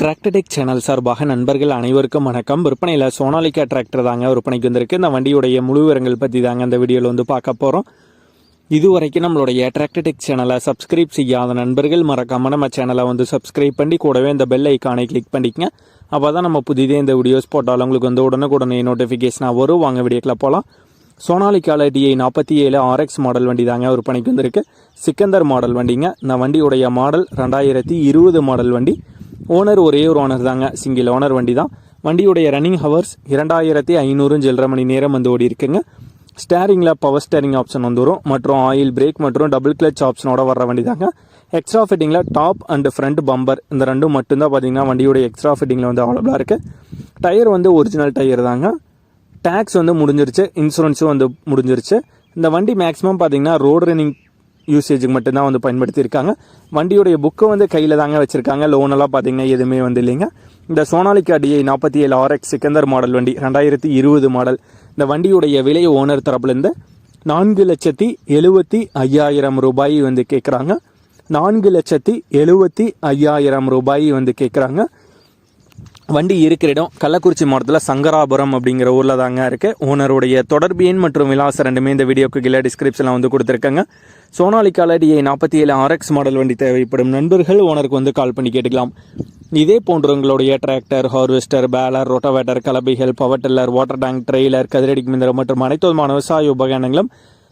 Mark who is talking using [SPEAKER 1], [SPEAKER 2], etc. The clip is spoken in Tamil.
[SPEAKER 1] டிராக்டர்டெக் சேனல் சார்பாக நண்பர்கள் அனைவருக்கும் வணக்கம். விற்பனையில் சோனாலிக்கா டிராக்டர் தாங்க விற்பனைக்கு வந்திருக்கு. இந்த வண்டியுடைய முழு விவரங்கள் பற்றி தாங்க இந்த வீடியோவில் வந்து பார்க்க போகிறோம் இதுவரைக்கும் நம்மளுடைய டிராக்டர்டெக் சேனலை சப்ஸ்கிரைப் செய்யாத நண்பர்கள் மறக்காம நம்ம சேனலை வந்து சப்ஸ்கிரைப் பண்ணி கூடவே இந்த பெல் ஐக்கானை கிளிக் பண்ணிக்கங்க. அப்போ தான் நம்ம புதிதே இந்த வீடியோஸ் போட்டாலும் உங்களுக்கு வந்து உடனுக்குடனே நோட்டிஃபிகேஷனாக வரும். வாங்க வீடியோக்கில் போகலாம் சோனாலிக்கால டிஐ நாற்பத்தி ஏழு ஆர்எக்ஸ் மாடல் வண்டி தாங்க விற்பனைக்கு வந்திருக்கு. சிக்கந்தர் மாடல் வண்டிங்க. இந்த வண்டியுடைய மாடல் ரெண்டாயிரத்தி இருபது மாடல் வண்டி. ஓனர் ஒரே ஒரு ஓனர் தாங்க. சிங்கிள் ஓனர் வண்டி தான் வண்டியுடைய ரன்னிங் ஹவர்ஸ் இரண்டாயிரத்தி ஐநூறு சில்லரை மணி நேரம் வந்து ஓடி இருக்குங்க. ஸ்டேரிங்கில் பவர் ஸ்டேரிங் ஆப்ஷன் வந்துடும் மற்றும் ஆயில் பிரேக் மற்றும் டபுள் கிளச் ஆப்ஷனோட வர்ற வண்டி தாங்க எக்ஸ்ட்ரா ஃபிட்டிங்கில் டாப் அண்ட் ஃப்ரண்ட் பம்பர் இந்த ரெண்டும் மட்டும்தான் பார்த்தீங்கன்னா வண்டியோட எக்ஸ்ட்ரா ஃபிட்டிங்கில் வந்து அவைலபிளாக இருக்குது டயர் வந்து ஒரிஜினல் டயர் தாங்க. டேக்ஸ் வந்து முடிஞ்சிருச்சு. இன்சூரன்ஸும் வந்து முடிஞ்சிருச்சு. இந்த வண்டி மேக்ஸிமம் பார்த்தீங்கன்னா ரோடு ரன்னிங் யூசேஜுக்கு மட்டும்தான் வந்து பயன்படுத்தியிருக்காங்க. வண்டியுடைய புக்கு வந்து கையில் தாங்க வச்சுருக்காங்க. லோனெல்லாம் பார்த்தீங்கன்னா எதுவுமே வந்து இல்லைங்க. இந்த சோனாலிக்கா டிஐ நாற்பத்தி ஏழு ஆர்எக்ஸ் சிக்கந்தர் மாடல் வண்டி ரெண்டாயிரத்தி இருபது மாடல் இந்த வண்டியுடைய விலை ஓனர் தரப்புலேருந்து நான்கு லட்சத்தி எழுபத்தி ஐயாயிரம் ரூபாய் வந்து கேட்குறாங்க நான்கு லட்சத்தி எழுபத்தி ஐயாயிரம் ரூபாய் வந்து கேட்குறாங்க வண்டி இருக்கிற இடம் கள்ளக்குறிச்சி மாவட்டத்தில் சங்கராபுரம் அப்படிங்கிற ஊரில் தாங்க இருக்குது ஓனருடைய தொடர்பு எண் மற்றும் விலாசம் ரெண்டுமே இந்த வீடியோக்கு கீழே டிஸ்கிரிப்ஷனில் வந்து கொடுத்துருக்காங்க. சோனாலிக்கால டிஐ நாற்பத்தி ஏழு ஆர்எக்ஸ் மாடல் வண்டி தேவைப்படும் நண்பர்கள் ஓனருக்கு வந்து கால் பண்ணி கேட்டுக்கலாம். இதே போன்ற உங்களுடைய tractor harvester baler rotavator கலபைகள் power tiller water tank trailer கதிரடி மிந்திரம் மற்றும் அனைத்து விதமான விவசாய உபகரணங்களும்